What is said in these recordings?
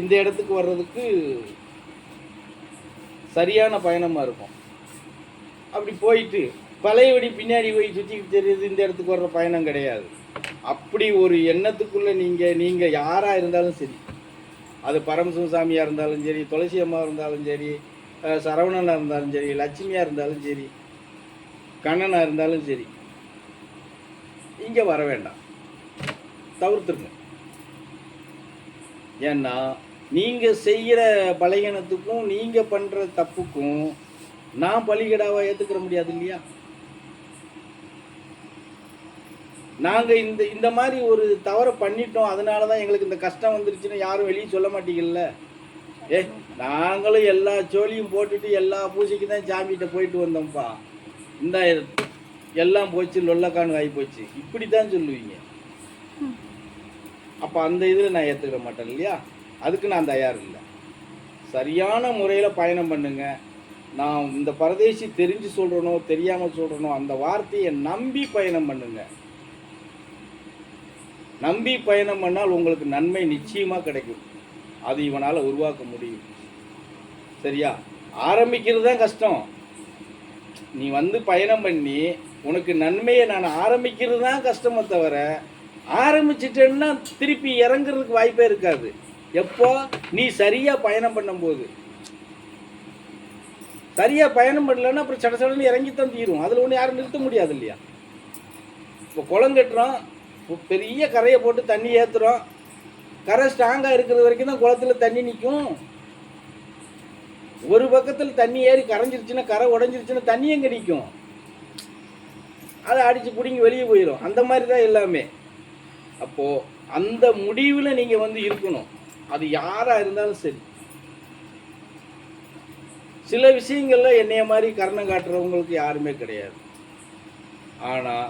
இந்த இடத்துக்கு வர்றதுக்கு சரியான பயணமாக இருக்கும். அப்படி போயிட்டு பழையபடி பின்னாடி போய் சுற்றி தெரியுது இந்த இடத்துக்கு வர்ற பயணம் கிடையாது. அப்படி ஒரு எண்ணத்துக்குள்ளே நீங்கள் நீங்கள் யாராக இருந்தாலும் சரி அது பரமசிவசாமியாக இருந்தாலும் சரி துளசி அம்மா இருந்தாலும் சரி சரவணனாக இருந்தாலும் சரி லட்சுமியாக இருந்தாலும் சரி கண்ணனாக இருந்தாலும் சரி இங்கே வர வேண்டாம். தவிர்த்துருங்க. ஏன்னா நீங்கள் செய்கிற பலகீனத்துக்கும் நீங்கள் பண்ணுற தப்புக்கும் நான் பலிகடாவை ஏற்றுக்கிற முடியாது இல்லையா? நாங்கள் இந்த இந்த மாதிரி ஒரு தவறை பண்ணிட்டோம் அதனால தான் எங்களுக்கு இந்த கஷ்டம் வந்துருச்சுன்னு யாரும் வெளியே சொல்ல மாட்டீங்கல்ல? ஏ நாங்களும் எல்லா ஜோலியும் போட்டுட்டு எல்லா பூஜைக்கு தான் சாமிகிட்ட போயிட்டு வந்தோம்ப்பா. இந்த எல்லாம் போச்சு லொல்லக்கானு ஆகி போச்சு. இப்படி தான் சொல்லுவீங்க. அப்போ அந்த இதில் நான் ஏற்றுக்கிட மாட்டேன் இல்லையா? அதுக்கு நான் தயார் இல்லை. சரியான முறையில் பயணம் பண்ணுங்க. நான் இந்த பரதேசி தெரிஞ்சு சொல்கிறனோ தெரியாமல் சொல்கிறனோ அந்த வார்த்தையை நம்பி பயணம் பண்ணுங்க. நம்பி பயணம் பண்ணால் உங்களுக்கு நன்மை நிச்சயமாக கிடைக்கும். அது இவனால் உருவாக்க முடியும். சரியா? ஆரம்பிக்கிறது தான் கஷ்டம். நீ வந்து பயணம் பண்ணி உனக்கு நன்மையை நான் ஆரம்பிக்கிறது தான் கஷ்டமே தவிர ஆரம்பிச்சிட்டேன்னா திருப்பி இறங்குறதுக்கு வாய்ப்பே இருக்காது. எப்போ? நீ சரியாக பயணம் பண்ணும்போது. சரியாக பயணம் பண்ணலன்னா அப்புறம் சட சடன்னு இறங்கித்தான் தீரும். அதில் ஒன்று யாரும் நிறுத்த முடியாது இல்லையா? இப்போ குளம் கட்டுறோம். இப்போ பெரிய கரையை போட்டு தண்ணி ஏற்றுறோம் கரை ஸ்ட்ராங்காக இருக்கிறது வரைக்கும் தான் குளத்துல தண்ணி நிற்கும் ஒரு பக்கத்தில் தண்ணி ஏறி கரைஞ்சிருச்சுன்னா கரை உடஞ்சிருச்சுன்னா தண்ணி எங்கே நிற்கும் அதை அடித்து பிடிங்கி வெளியே போயிடும் அந்த மாதிரி தான் எல்லாமே. அப்போது அந்த முடிவில் நீங்கள் வந்து இருக்கணும். அது யாராக இருந்தாலும் சரி. சில விஷயங்களில் என்னைய மாதிரி கரணம் காட்டுறவங்களுக்கு யாருமே கிடையாது. ஆனால்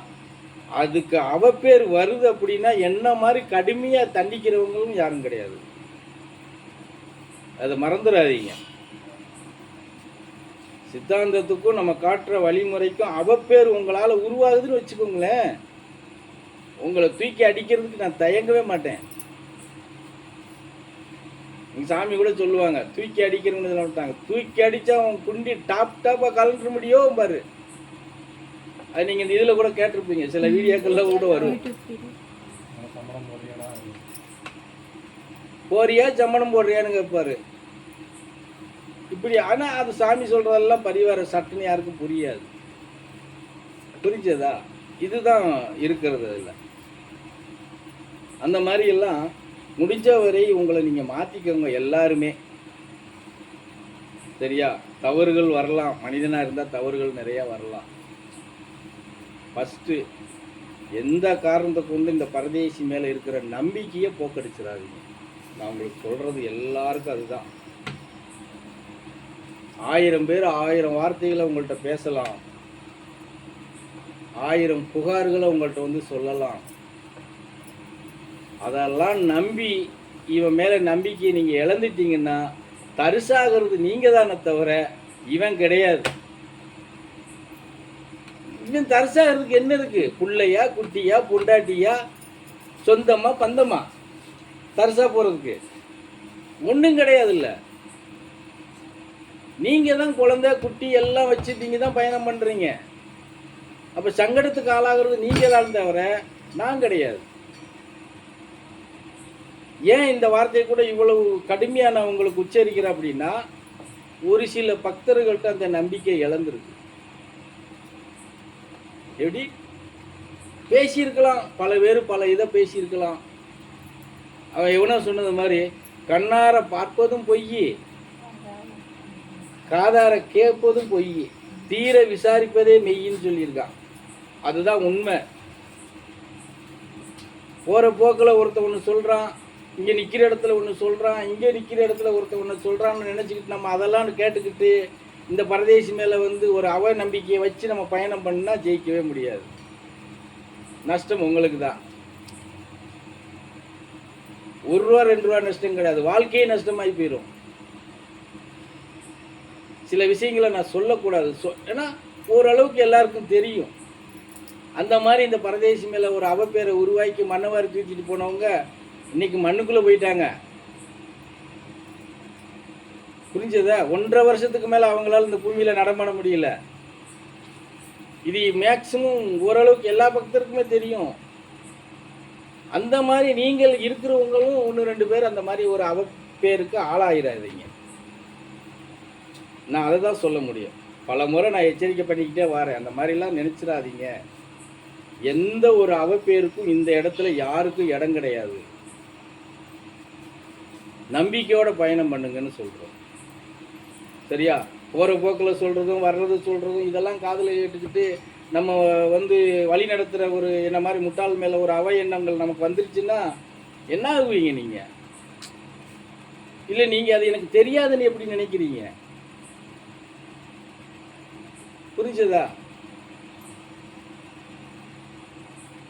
அதுக்கு அவப்பேர் வருது அப்படின்னா என்ன மாதிரி கடுமையாக தண்டிக்கிறவங்களும் யாரும் கிடையாது. அதை மறந்துடாதீங்க. சித்தாந்தத்துக்கும் நம்ம காட்டுற வழிமுறைக்கும் அவப்பேர் உங்களால் உருவாகுதுன்னு வச்சுக்கோங்களேன். உங்களை தூக்கி அடிக்கிறதுக்கு நான் தயங்கவே மாட்டேன். சாமி கூட சொல்லுவாங்க தூக்கி அடிக்கிறவங்க சொல்ல மாட்டாங்க தூக்கி அடிச்சா அவன் குண்டி டாப் டாப்பாக கலந்துட முடியும் பாரு. அது நீங்கள் இதில் கூட கேட்டிருப்பீங்க சில வீடியோக்கள்ல கூட வரும். போறியா சம்மணம் போடுறியான்னு கேட்பாரு இப்படி ஆனால் அது சாமி சொல்கிறதெல்லாம் பரிவார சட்டுன்னு யாருக்கும் புரியாது. புரிஞ்சதா? இதுதான் இருக்கிறது அதில். அந்த மாதிரி எல்லாம் முடிஞ்ச வரை உங்களை நீங்கள் மாற்றிக்கோங்க எல்லாருமே. சரியா? தவறுகள் வரலாம். மனிதனாக இருந்தால் தவறுகள் நிறையா வரலாம். ஃபஸ்ட்டு எந்த காரணத்தை கொண்டு இந்த பரதேசி மேலே இருக்கிற நம்பிக்கையை போக்கடிச்சிடாதீங்க. நான் உங்களுக்கு சொல்கிறது எல்லாருக்கும் அதுதான். ஆயிரம் பேர் ஆயிரம் வார்த்தைகளை உங்கள்கிட்ட பேசலாம். ஆயிரம் புகார்களை உங்கள்கிட்ட வந்து சொல்லலாம். அதெல்லாம் நம்பி இவன் மேலே நம்பிக்கையை நீங்கள் இழந்துட்டீங்கன்னா தரிசாகிறது நீங்கள் தானே தவிர இவன் கிடையாது. இவன் தரிசாகிறதுக்கு என்ன இருக்குது பிள்ளையா குட்டியா பொண்டாட்டியா சொந்தமாக பந்தமா? தரிசா போகிறதுக்கு ஒன்றும் கிடையாது இல்லை நீங்கள் தான் குழந்தை குட்டி எல்லாம் வச்சு நீங்கள் தான் பயணம் பண்ணுறீங்க அப்போ சங்கடத்துக்கு ஆளாகிறது நீங்கள் தான் தவிர நான் கிடையாது. ஏன் இந்த வார்த்தையை கூட இவ்வளவு கடுமையாக நான் உங்களுக்கு உச்சரிக்கிறேன் அப்படின்னா ஒரு சில பக்தர்கள்ட்ட அந்த நம்பிக்கை இழந்திருக்கு. எப்படி? பேசியிருக்கலாம் பல பேர் பல இதை பேசியிருக்கலாம். அவன் எவனோ சொன்னது மாதிரி கண்ணார பார்ப்பதும் பொய் காதார கேட்பதும் பொய் தீர விசாரிப்பதே மெய்யின்னு சொல்லியிருக்கான். அதுதான் உண்மை. போகிற போக்கில் ஒருத்தன் ஒன்று சொல்கிறான் இங்கே நிற்கிற இடத்துல ஒன்று சொல்கிறான் இங்கே நிற்கிற இடத்துல ஒருத்தன் ஒன்று சொல்கிறான்னு நினச்சிக்கிட்டு நம்ம அதெல்லாம் கேட்டுக்கிட்டு இந்த பரதேசி மேலே வந்து ஒரு அவ நம்பிக்கையை வச்சு நம்ம பயணம் பண்ணால் ஜெயிக்கவே முடியாது. நஷ்டம் உங்களுக்கு தான். ஒரு ரூபா ரெண்டு ரூபா நஷ்டம் கிடையாது. வாழ்க்கையே நஷ்டமாகி போயிடும் சில விஷயங்களை நான் சொல்லக்கூடாது. சொ ஏன்னா ஓரளவுக்கு எல்லாருக்கும் தெரியும். அந்த மாதிரி இந்த பரதேசி மேலே ஒரு அவப்பேரை உருவாக்கி மன்னவாரி தூக்கிட்டு போனவங்க இன்னைக்கு மண்ணுக்குள்ளே போயிட்டாங்க. புரிஞ்சதா? ஒன்றரை வருஷத்துக்கு மேலே அவங்களால இந்த பூமியில் நடமாட முடியல. இது மேக்சிமம் ஓரளவுக்கு எல்லா பக்தருக்குமே தெரியும். அந்த மாதிரி நீங்கள் இருக்கிறவங்களும் ஒன்று ரெண்டு பேர் அந்த மாதிரி ஒரு அவப்பேருக்கு ஆளாயிடாதீங்க நான் அதை தான் சொல்ல முடியும். பல முறை நான் எச்சரிக்கை பண்ணிக்கிட்டே வரேன். அந்த மாதிரிலாம் நினச்சிடாதீங்க. எந்த ஒரு அவப்பேருக்கும் இந்த இடத்துல யாருக்கும் இடம் கிடையாது. நம்பிக்கையோட பயணம் பண்ணுங்கன்னு சொல்கிறோம் சரியா? போகிற போக்கில் சொல்கிறதும் வர்றது சொல்கிறதும் இதெல்லாம் காதில் கேட்டுக்கிட்டு நம்ம வந்து வழி நடத்துகிற ஒரு என்ன மாதிரி முட்டாள் மேலே ஒரு அவை எண்ணங்கள் நமக்கு வந்துருச்சுன்னா என்ன ஆகுவீங்க நீங்கள் இல்லை நீங்கள் அது எனக்கு தெரியாதுன்னு எப்படி நினைக்கிறீங்க? புரிஞ்சதா?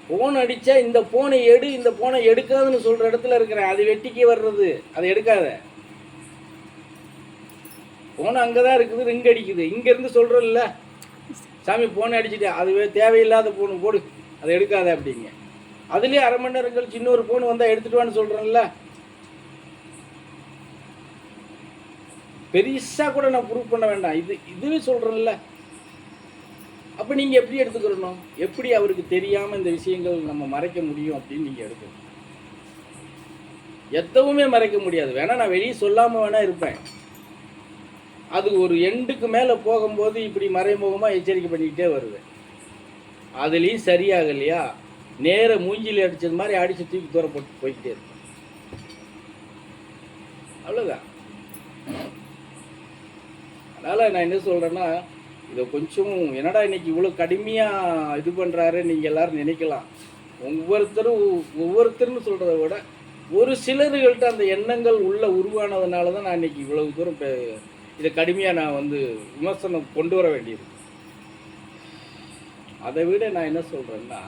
ஃபோன் அடித்தா இந்த ஃபோனை எடு இந்த ஃபோனை எடுக்காதுன்னு சொல்கிற இடத்துல இருக்கிறேன். அது வெட்டிக்கு வர்றது. அதை எடுக்காத. ஃபோன் அங்கே தான் இருக்குது ரிங் அடிக்குது. இங்கேருந்து சொல்கிறோம்ல சாமி ஃபோனை அடிச்சுட்டு அதுவே தேவையில்லாத ஃபோனு போடு. அதை எடுக்காத அப்படிங்க. அதுலேயே அரை மணி நேரம் கழிச்சு இன்னொரு ஃபோன் வந்தால் எடுத்துட்டு வான்னு சொல்கிறேன்ல பெருசாக கூட நான் ப்ரூவ் பண்ண வேண்டாம். இது இதுவே சொல்கிறேன்ல அப்போ நீங்கள் எப்படி எடுத்துக்கிறணும்? எப்படி அவருக்கு தெரியாமல் இந்த விஷயங்கள் நம்ம மறைக்க முடியும் அப்படின்னு நீங்கள் எடுக்கணும். எத்தவுமே மறைக்க முடியாது. வேணால் நான் வெளியே சொல்லாமல் வேணால் இருப்பேன். அது ஒரு எண்டுக்கு மேலே போகும்போது இப்படி மறைமுகமாக எச்சரிக்கை பண்ணிக்கிட்டே வருவேன். அதுலேயும் சரியாகலையா? நேர மூஞ்சில் அடிச்சது மாதிரி அடித்து தூக்கி தூர போட்டு போய்கிட்டே இருப்பேன். அவ்வளோதான் அதனால் நான் என்ன சொல்கிறேன்னா இதை கொஞ்சம் என்னடா இன்னைக்கு இவ்வளோ கடுமையாக இது பண்ணுறாரு நீங்கள் எல்லோரும் நினைக்கலாம். ஒவ்வொருத்தரும் ஒவ்வொருத்தர்னு சொல்கிறத விட ஒரு சிலர்கள்ட்ட அந்த எண்ணங்கள் உள்ளே உருவானதுனால தான் நான் இன்னைக்கு இவ்வளவு தூரம் இப்போ இதை கடுமையாக நான் வந்து விமர்சனம் கொண்டு வர வேண்டியது அதை விட நான் என்ன சொல்கிறேன்னா